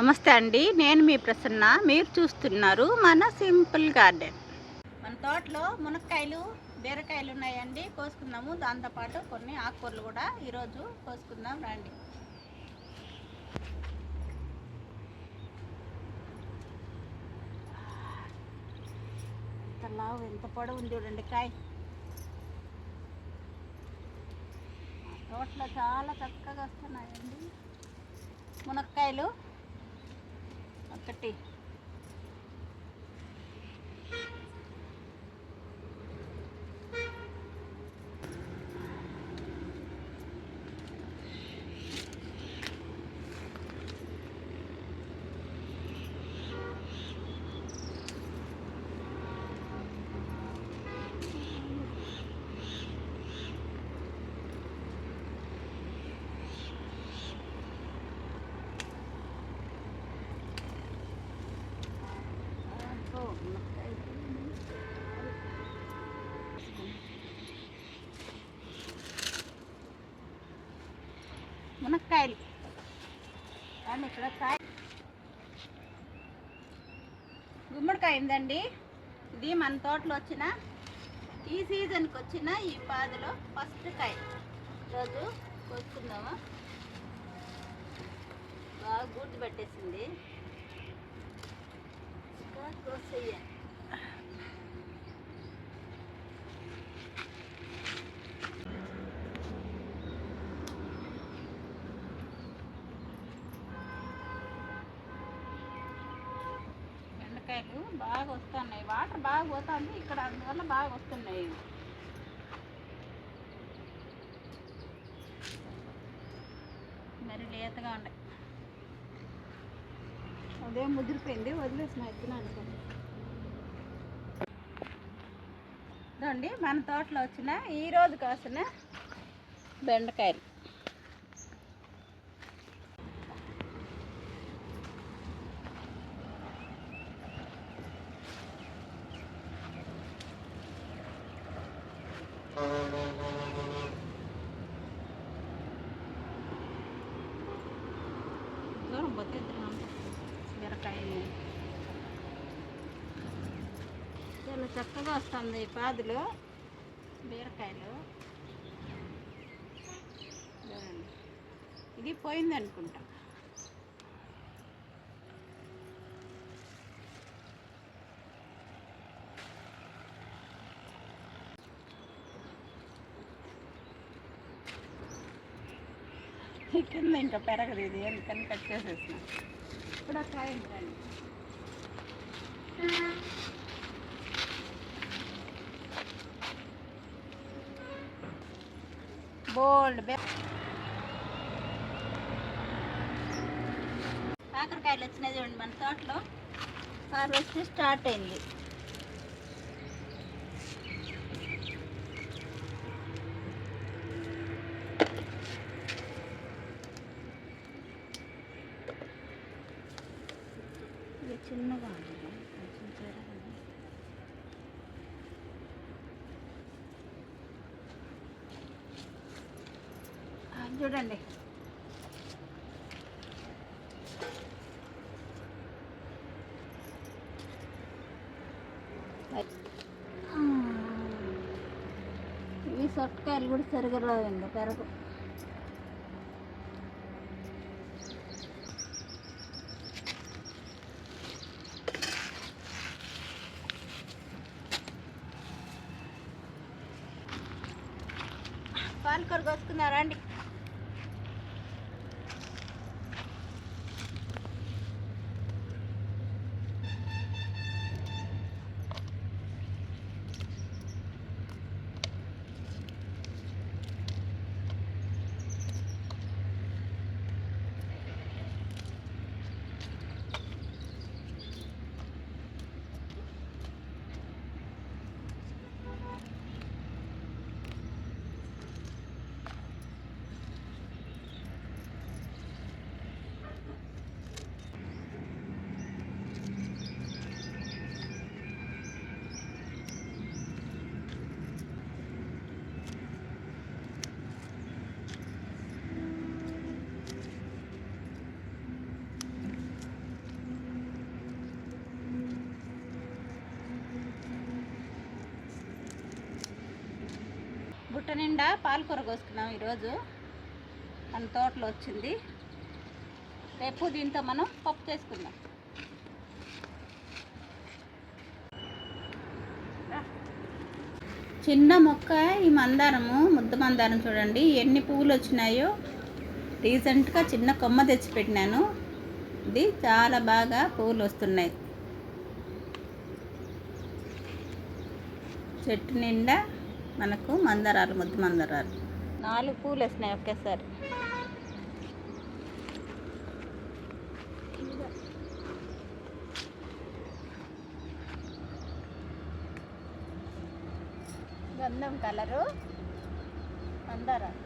నమస్తే అండి నేను మీ ప్రసన్న. మీరు చూస్తున్నారు మన సింపుల్ గార్డెన్. మన తోటలో మునక్కాయలు బీరకాయలు ఉన్నాయండి కోసుకుందాము. దాంతోపాటు కొన్ని ఆకుకూరలు కూడా ఈరోజు కోసుకుందాం రండి. ఎంత లావు ఎంత పొడవు ఉంది చూడండి కాయ. తోటలో చాలా చక్కగా వస్తున్నాయండి మునక్కాయలు. നോക്കട്ടെ మునక్కాయలు. కానీ ఇక్కడ కాయ గుమ్మడికాయ ఉందండి ఇది మన తోటలో వచ్చిన ఈ సీజన్కి వచ్చిన ఈ పాదలో ఫస్ట్ కాయ. రోజు కోసుకుందామా? బాగా గుర్తు పెట్టేసింది. ఇంకా కోసేయాలి బెండకాయలు బాగా వస్తున్నాయి వాటర్ బాగా పోతుంది ఇక్కడ అందువల్ల బాగా వస్తున్నాయి. మరి లేతగా ఉన్నాయి అదే ముదిరిపోయింది వదిలేసిన ఎత్తున అనుకోండి ఇదండి మన తోటలో వచ్చిన ఈ రోజు కాసిన బెండకాయలు దూరం పోతే ఇద్దరం బీరకాయలు చాలా చక్కగా వస్తుంది పాదులు. బీరకాయలు. ఇది పోయింది అనుకుంటా. కింద ఇంకా పెరగదు ఇది. ఎందుకని కట్ చేసేసిన ఇప్పుడు ఆ కాయ బోల్డ్ కాకరకాయలు వచ్చినాయి చూడండి మన తోటలో. హార్వెస్ట్ స్టార్ట్ అయింది ఇది చిన్నగా ఉంది కొంచెం పెరగదు. ఆ, చూడండి. ఇవి సొట్టకాయలు కూడా సరిగా రావండి పెరగ పాలకూర కోసుకున్నారా అండి? కాకుండా పాలకూర కోసుకున్నాం ఈరోజు. మన తోటలో వచ్చింది. రేపు దీంతో మనం పప్పు చేసుకుందాం. చిన్న మొక్క ఈ మందారము ముద్ద మందారం చూడండి. ఎన్ని పువ్వులు వచ్చినాయో. రీసెంట్గా చిన్న కొమ్మ తెచ్చి పెట్టినాను. ఇది చాలా బాగా పువ్వులు వస్తున్నాయి. చెట్టు నిండా మనకు మందారాలు ముద్ద మందారాలు. నాలుగు పూలు వస్తున్నాయి ఒకేసారి. గంధం కలరు మందారాలు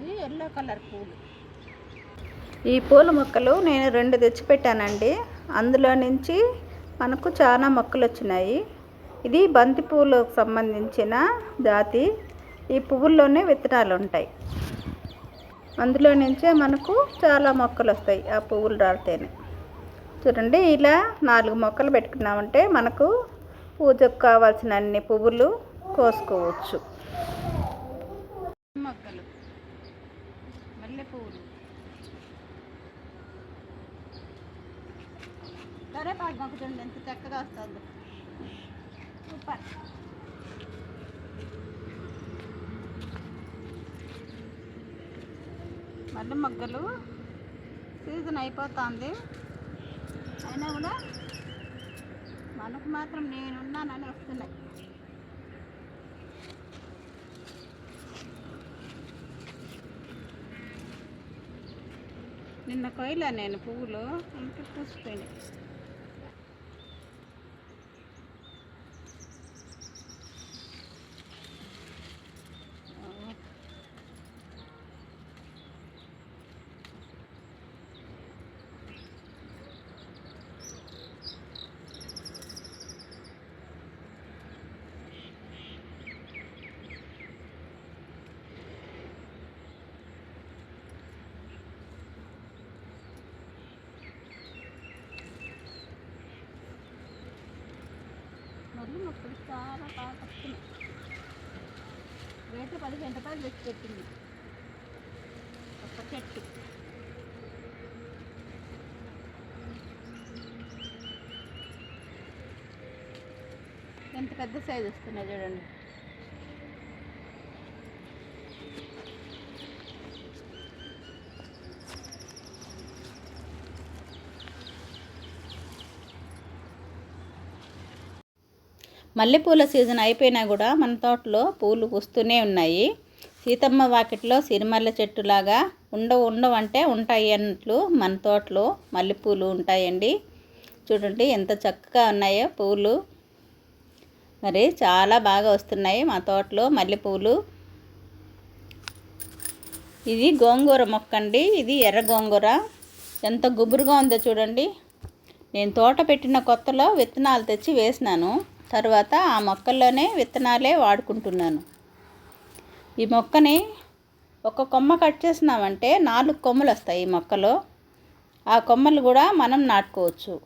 ఇది ఎల్లో కలర్ పూలు. ఈ పూల మొక్కలు నేను రెండు తెచ్చిపెట్టానండి. అందులో నుంచి మనకు చాలా మొక్కలు వచ్చినాయి. ఇది బంతి పూలకు సంబంధించిన జాతి. ఈ పువ్వుల్లోనే విత్తనాలు ఉంటాయి. అందులో నుంచే మనకు చాలా మొక్కలు వస్తాయి ఆ పువ్వులు రాలితేనే. చూడండి ఇలా నాలుగు మొక్కలు పెట్టుకున్నామంటే మనకు పూజకు కావాల్సిన అన్ని పువ్వులు కోసుకోవచ్చు. మొక్కలు మల్లె పువ్వులు కరేపాకు మొక్క చూడండి ఎంత చక్కగా వస్తుంది సూపర్ మల్లె మొగ్గలు సీజన్ అయిపోతుంది అయినా కూడా మనకు మాత్రం నేనున్నానని వస్తున్నాయి నిన్న కొయ్యలే నేను పువ్వులు ఇంకా పూసిపోయినాయి మళ్ళీ మొక్కలు చాలా బాగా వస్తున్నాయి రేటు పదిహేను రూపాయలు తెచ్చి పెట్టింది. ఒక్క చెట్టు. ఎంత పెద్ద సైజు వస్తున్నాయి చూడండి. మల్లెపూల సీజన్ అయిపోయినా కూడా మన తోటలో పూలు పూస్తూనే ఉన్నాయి. సీతమ్మ వాకిట్లో సిరిమల్లె చెట్టులాగా ఉండవు ఉండవంటే ఉంటాయి అన్నట్లు మన తోటలో మల్లెపూలు ఉంటాయండి. చూడండి ఎంత చక్కగా ఉన్నాయో పూలు. మరి చాలా బాగా వస్తున్నాయి మా తోటలో మల్లెపూలు. ఇది గోంగూర మొక్క అండి. ఇది ఎర్ర గోంగూర. ఎంత గుబురుగా ఉందో చూడండి. నేను తోట పెట్టిన కొత్తలో విత్తనాలు తెచ్చి వేసినాను. తర్వాత ఆ మొక్కల్లోనే విత్తనాలే వాడుకుంటున్నాను. ఈ మొక్కని ఒక కొమ్మ కట్ చేసినామంటే నాలుగు కొమ్మలు వస్తాయి ఈ మొక్కలో. ఆ కొమ్మలు కూడా మనం నాటుకోవచ్చు.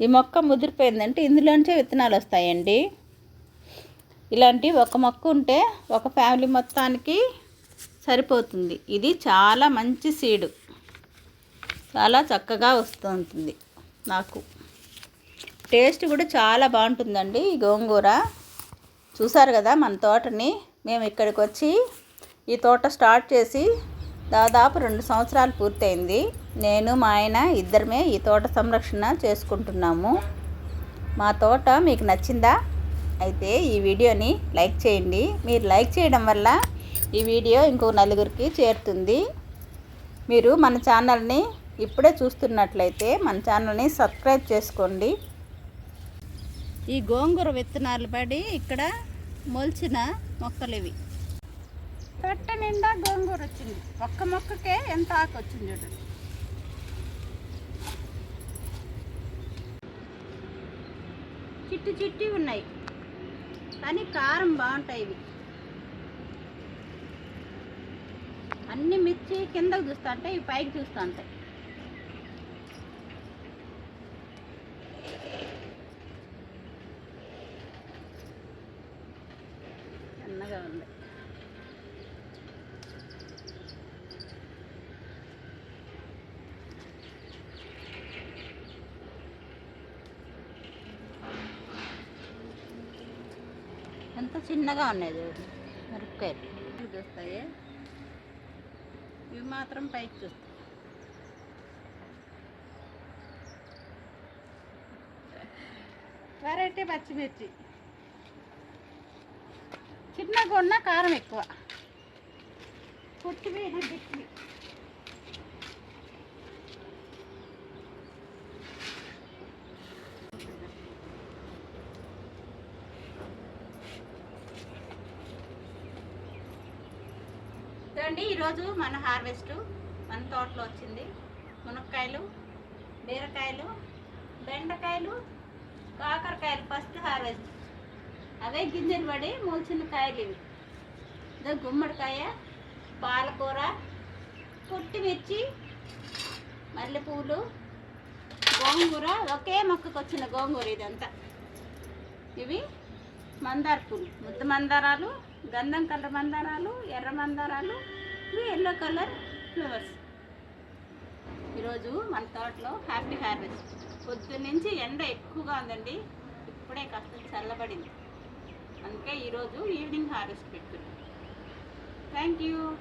ఈ మొక్క ముదిరిపోయిందంటే ఇందులోంచే విత్తనాలు వస్తాయండి. ఇలాంటి ఒక మొక్క ఉంటే ఒక ఫ్యామిలీ మొత్తానికి సరిపోతుంది. ఇది చాలా మంచి సీడు. చాలా చక్కగా వస్తుంటుంది నాకు. టేస్ట్ కూడా చాలా బాగుంటుందండి ఈ గోంగూర. చూసారు కదా మన తోటని? మేము ఇక్కడికి వచ్చి ఈ తోట స్టార్ట్ చేసి దాదాపు రెండు సంవత్సరాలు పూర్తయింది. నేను మా ఆయన ఇద్దరమే ఈ తోట సంరక్షణ చేసుకుంటున్నాము. మా తోట మీకు నచ్చిందా? అయితే ఈ వీడియోని లైక్ చేయండి. మీరు లైక్ చేయడం వల్ల ఈ వీడియో ఇంకో నలుగురికి చేరుతుంది. మీరు మన ఛానల్ని ఇప్పుడే చూస్తున్నట్లయితే మన ఛానల్ని సబ్స్క్రైబ్ చేసుకోండి. ఈ గోంగూర విత్తనాలు పడి ఇక్కడ మొలిచిన మొక్కలు ఇవి పెట్ట నిండా గోంగూర వచ్చింది. ఒక్క మొక్కకే ఎంత ఆకు వచ్చింది చూడండి చిట్టి చిట్టి ఉన్నాయి. కానీ కారం బాగుంటాయి ఇవి. అన్ని మిర్చి కిందకు చూస్తూ ఉంటాయి ఇవి పైకి చూస్తూ ఉంటాయి అంత చిన్నగా ఉన్నాయి చూడు. మిరపకాయలు. ఇవి చూస్తాయి? ఇవి మాత్రం పైకి చూస్తాయి వెరైటీ పచ్చిమిర్చి. చిన్నగా ఉన్న కారం ఎక్కువ. కొత్తిమీర దిక్కి చూడండి ఈరోజు మన హార్వెస్ట్ మన తోటలో వచ్చింది. మునక్కాయలు బీరకాయలు బెండకాయలు కాకరకాయలు ఫస్ట్ హార్వెస్ట్. అవే గింజలు పడి మూల్చిన కాయలు ఇవి. ఇదో గుమ్మడికాయ పాలకూర పుట్టిమిర్చి మల్లెపూలు గోంగూర ఒకే మొక్కకు వచ్చిన గోంగూర ఇదంతా. ఇవి మందార పూలు. ముద్ద మందారాలు గంధం కలర్ మందారాలు ఎర్ర మందారాలు ఎల్లో కలర్ ఫ్లవర్స్ ఈరోజు మన తోటలో హ్యాపీ హార్వెస్ట్ పొద్దున్నుంచి ఎండ ఎక్కువగా ఉందండి. ఇప్పుడే కాస్త చల్లబడింది. అందుకే ఈరోజు ఈవినింగ్ హార్వెస్ట్ పెట్టుకున్నాం. Thank you